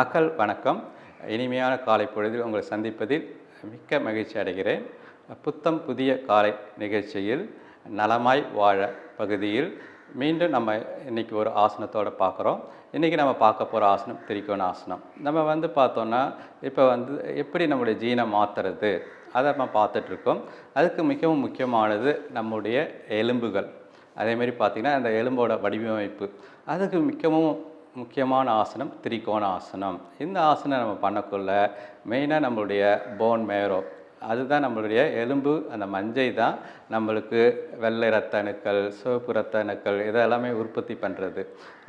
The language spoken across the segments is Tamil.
மக்கள் வணக்கம். இனிமையான காலை பொழுதில் உங்களை சந்திப்பதில் மிக்க மகிழ்ச்சி அடைகிறேன். புத்தம் புதிய காலை நிகழ்ச்சியில் நலமாய் வாழ பகுதியில் மீண்டும் நம்ம இன்றைக்கி ஒரு ஆசனத்தோடு பார்க்குறோம். இன்றைக்கி நம்ம பார்க்க போகிற ஆசனம் திரிக்கோண ஆசனம். நம்ம வந்து பார்த்தோன்னா இப்போ வந்து எப்படி நம்முடைய ஜீனை மாற்றுறது அதை நம்ம பார்த்துட்ருக்கோம். அதுக்கு மிகவும் முக்கியமானது நம்முடைய எலும்புகள். அதேமாரி பார்த்திங்கன்னா அந்த எலும்போட வடிவமைப்பு. அதுக்கு மிகவும் முக்கியமான ஆசனம் திரிகோண ஆசனம். இந்த ஆசனம் நம்ம பண்ணக்குள்ள மெயினாக நம்மளுடைய போன் மேரோ அதுதான் நம்மளுடைய எலும்பு அந்த மஞ்சை தான் நம்மளுக்கு வெள்ளை ரத்த அணுக்கள் சிவப்பு ரத்த அணுக்கள் இதெல்லாமே உற்பத்தி பண்ணுறது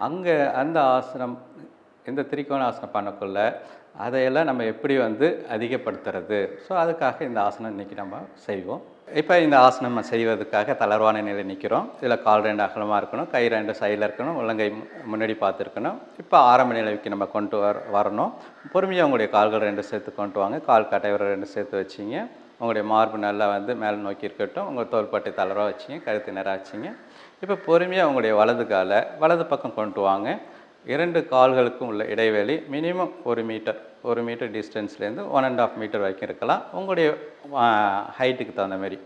அங்கே அந்த ஆசனம் இந்த திரிகோண ஆசனம் பண்ணக்குள்ள அதையெல்லாம் நம்ம எப்படி வந்து அதிகப்படுத்துறது? ஸோ அதுக்காக இந்த ஆசனம் இன்றைக்கி நம்ம செய்வோம். இப்போ இந்த ஆசனம் செய்வதற்காக தளர்வான நிலை நிற்கிறோம். இதில் கால் ரெண்டு அகலமாக இருக்கணும் கை ரெண்டு சைடில் இருக்கணும் உள்ளங்கை மு- முன்னாடி பார்த்துருக்கணும். இப்போ ஆரம்ப நிலைக்கு நம்ம கொண்டு வர வரணும். பொறுமையாக உங்களுடைய கால்கள் ரெண்டு சேர்த்து கொண்டு வாங்க. கால் கட்டைவரை ரெண்டு சேர்த்து வச்சிங்க. உங்களுடைய மார்பு நல்லா வந்து மேலே நோக்கி இருக்கட்டும். உங்கள் தோள்பட்டை தளராக வச்சிங்க கழுத்து நேராக வச்சிங்க இப்போ பொறுமையாக உங்களுடைய வலது காலை வலது பக்கம் கொண்டு வாங்க. இரண்டு கால்களுக்கும் உள்ள இடைவெளி மினிமம் ஒரு மீட்டர். ஒரு மீட்டர் டிஸ்டன்ஸ்லேருந்து ஒன் அண்ட் ஆஃப் மீட்டர் வரைக்கும் இருக்கலாம். உங்களுடைய ஹைட்டுக்கு தகுந்த மாதிரி.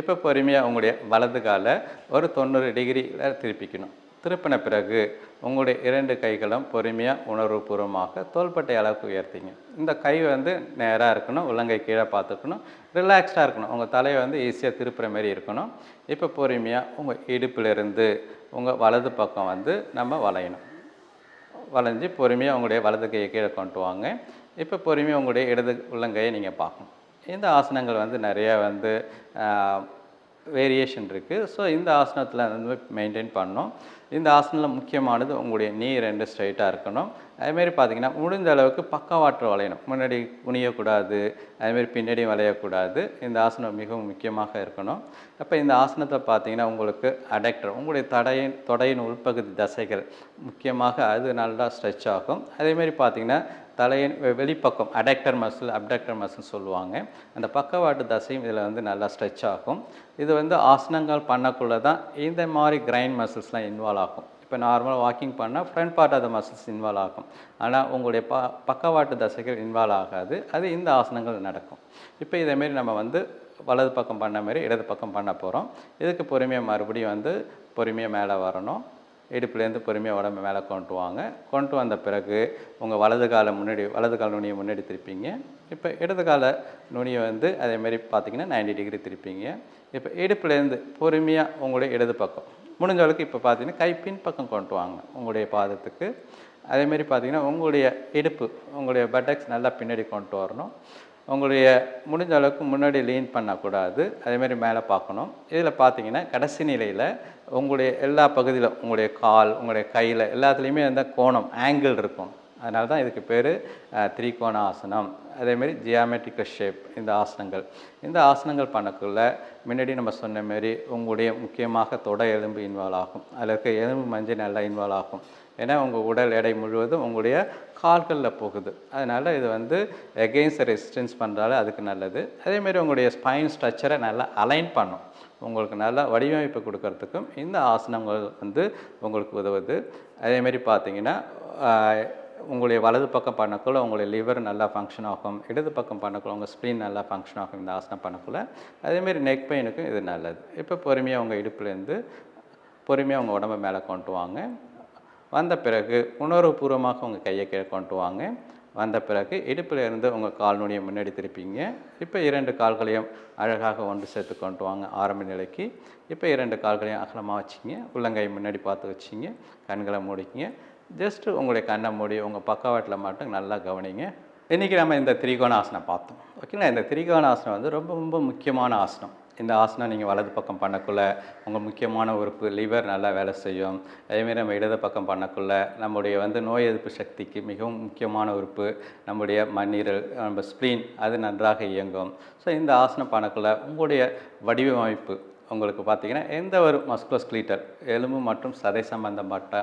இப்போ பொறுமையாக உங்களுடைய வலது காலை ஒரு தொண்ணூறு டிகிரியில் திருப்பிக்கணும். திருப்பின பிறகு உங்களுடைய இரண்டு கைகளும் பொறுமையாக உணர்வுபூர்வமாக தோள்பட்டை அளவுக்கு உயர்த்திங்க. இந்த கை வந்து நேராக இருக்கணும் உள்ளங்கை கீழே பார்த்துக்கணும் ரிலாக்ஸ்டாக இருக்கணும். உங்கள் தலையை வந்து ஈஸியாக திருப்புற மாதிரி இருக்கணும். இப்போ பொறுமையாக உங்கள் இடுப்பிலிருந்து உங்கள் வலது பக்கம் வந்து நம்ம வளையணும். வளைஞ்சு பொறுமையாக உங்களுடைய வலது கையை கீழே கொண்டு வாங்க. இப்போ பொறுமையாக உங்களுடைய இடது உள்ளங்கையை நீங்கள் பார்க்கணும். இந்த ஆசனங்கள் வந்து நிறையா வந்து வேரியேஷன் இருக்குது ஸோ இந்த ஆசனத்தில் வந்து மெயின்டைன் பண்ணணும். இந்த ஆசனத்தில் முக்கியமானது உங்களுடைய நீ ரெண்டு ஸ்ட்ரைட்டாக இருக்கணும். அதுமாரி பார்த்தீங்கன்னா முடிஞ்ச அளவுக்கு பக்கவாட்டு வளையணும். முன்னாடி குனியக்கூடாது அதுமாரி பின்னாடி வளையக்கூடாது. இந்த ஆசனம் மிகவும் முக்கியமாக இருக்கணும். அப்போ இந்த ஆசனத்தை பார்த்தீங்கன்னா உங்களுக்கு அடக்டர் உங்களுடைய தடையின் தொடையின் உள்பகுதி தசைகள் முக்கியமாக அது நல்லா ஸ்ட்ரெச் ஆகும். அதேமாரி பார்த்தீங்கன்னா தலையின் வெளிப்பக்கம் அடக்டர் மசில் அப்டக்டர் மசில் சொல்லுவாங்க. அந்த பக்கவாட்டு தசையும் இதில் வந்து நல்லா ஸ்ட்ரெச் ஆகும். இது வந்து ஆசனங்கள் பண்ணக்குள்ள தான் இந்த மாதிரி கிரைண்ட் மசில்ஸ்லாம் இன்வால்வ் ஆகும். இப்போ நார்மலாக வாக்கிங் பண்ணால் front part of the muscles involve ஆகும். ஆனால் உங்களுடைய ப பக்கவாட்டு தசைகள் இன்வால்வ் ஆகாது. அது இந்த ஆசனங்கள் நடக்கும். இப்போ இதேமாரி நம்ம வந்து வலது பக்கம் பண்ண மாதிரி இடது பக்கம் பண்ண போகிறோம் இதுக்கு பொறுமையாக மறுபடியும் வந்து பொறுமையாக மேலே வரணும். இடுப்புலேருந்து பொறுமையாக உடம்பு மேலே கொண்டு வாங்க. கொண்டு வந்த பிறகு உங்கள் வலது காலை முன்னாடி வலது கால் நுனியை முன்னாடி திருப்பிங்க. இப்போ இடது கால நுனியை வந்து அதேமாரி பார்த்திங்கன்னா நைன்டி டிகிரி திருப்பிங்க. இப்போ இடுப்புலேருந்து பொறுமையாக உங்களுடைய இடது பக்கம் முடிஞ்ச அளவுக்கு இப்போ பார்த்தீங்கன்னா கை பின் பக்கம் கொண்டு வாங்க உங்களுடைய பாதத்துக்கு. அதேமாரி பார்த்தீங்கன்னா உங்களுடைய இடுப்பு உங்களுடைய பட்டக்ஸ் நல்லா பின்னாடி கொண்டு வரணும். உங்களுடைய முடிஞ்ச அளவுக்கு முன்னாடி லீன் பண்ணக்கூடாது. அதேமாரி மேலே பார்க்கணும் இதில் பார்த்தீங்கன்னா கடைசி நிலையில் உங்களுடைய எல்லா பகுதியிலும் உங்களுடைய கால் உங்களுடைய கையில் எல்லாத்துலேயுமே அந்த கோணம் ஆங்கிள் இருக்கும். அதனால தான் இதுக்கு பேர் திரிகோண ஆசனம் அதேமாரி ஜியாமெட்ரிக்கல் ஷேப் இந்த ஆசனங்கள். இந்த ஆசனங்கள் பண்ணக்குள்ள முன்னாடி நம்ம சொன்ன மாரி உங்களுடைய முக்கியமாக தொடை எலும்பு இன்வால்வ் ஆகும். அதில் இருக்க எலும்பு மஞ்சள் நல்லா இன்வால்வ் ஆகும். ஏன்னா உங்கள் உடல் எடை முழுவதும் உங்களுடைய கால்களில் போகுது. அதனால் இது வந்து எகெயின்ஸ்ட் ரெசிஸ்டன்ஸ் பண்ணுறால அதுக்கு நல்லது. அதேமாரி உங்களுடைய ஸ்பைன் ஸ்ட்ரக்சரை நல்லா அலைன் பண்ணும். உங்களுக்கு நல்ல வடிவமைப்பு கொடுக்கறதுக்கும் இந்த ஆசனங்கள் வந்து உங்களுக்கு உதவுது. அதேமாரி பார்த்தீங்கன்னா உங்களுடைய வலது பக்கம் பண்ணக்குள்ள உங்களுடைய லிவர் நல்லா ஃபங்க்ஷன் ஆகும் இடது பக்கம் பண்ணக்குள்ள உங்கள் ஸ்ப்ரீன் நல்லா ஃபங்க்ஷன் ஆகும் இந்த ஆசனம் பண்ணக்குள்ள. அதேமாரி நெக் பெயினுக்கும் இது நல்லது. இப்போ பொறுமையாக உங்கள் இடுப்புலேருந்து பொறுமையாக உங்கள் உடம்பை மேலே கொண்டு வாங்க. வந்த பிறகு உணர்வுபூர்வமாக உங்கள் கையை கீழே கொண்டு வாங்க. வந்த பிறகு இடுப்பில் இருந்து உங்கள் கால் நுனியை முன்னாடி திருப்பிங்க. இப்போ இரண்டு கால்களையும் அழகாக ஒன்று சேர்த்து கொண்டு வாங்க ஆரம்ப நிலைக்கு. இப்போ இரண்டு கால்களையும் அகலமாக வச்சிங்க. உள்ளங்கை முன்னாடி பார்த்து வச்சிங்க. கண்களை மூடிக்கிங்க ஜஸ்ட்டு உங்களுடைய கண்ணை மூடி உங்கள் பக்கவாட்டில் மட்டும் நல்லா கவனிங்க. இன்றைக்கி நம்ம இந்த திரிகோண ஆசனம் பார்த்தோம் ஓகேங்களா இந்த திரிகோண ஆசனம் வந்து ரொம்ப ரொம்ப முக்கியமான ஆசனம். இந்த ஆசனம் நீங்கள் வலது பக்கம் பண்ணக்குள்ளே உங்கள் முக்கியமான உறுப்பு லிவர் நல்லா வேலை செய்யும். அதேமாரி நம்ம இடது பக்கம் பண்ணக்குள்ளே நம்முடைய வந்து நோய் எதிர்ப்பு சக்திக்கு மிகவும் முக்கியமான உறுப்பு. நம்முடைய மண்ணீரல் நம்ம ஸ்ப்ரீன் அது நன்றாக இயங்கும். ஸோ இந்த ஆசனம் பண்ணக்குள்ள உங்களுடைய வடிவமைப்பு உங்களுக்கு பார்த்தீங்கன்னா எந்த ஒரு மஸ்குலஸ்கிளீட்டர் எலும்பு மற்றும் சதை சம்பந்தப்பட்ட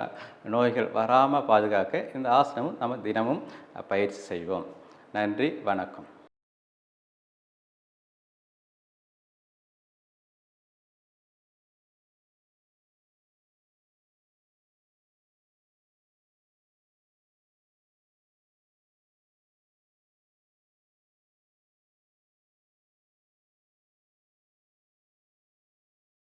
நோய்கள் வராமல் பாதுகாக்க இந்த ஆசனமும் நம்ம தினமும் பயிற்சி செய்வோம். நன்றி வணக்கம்.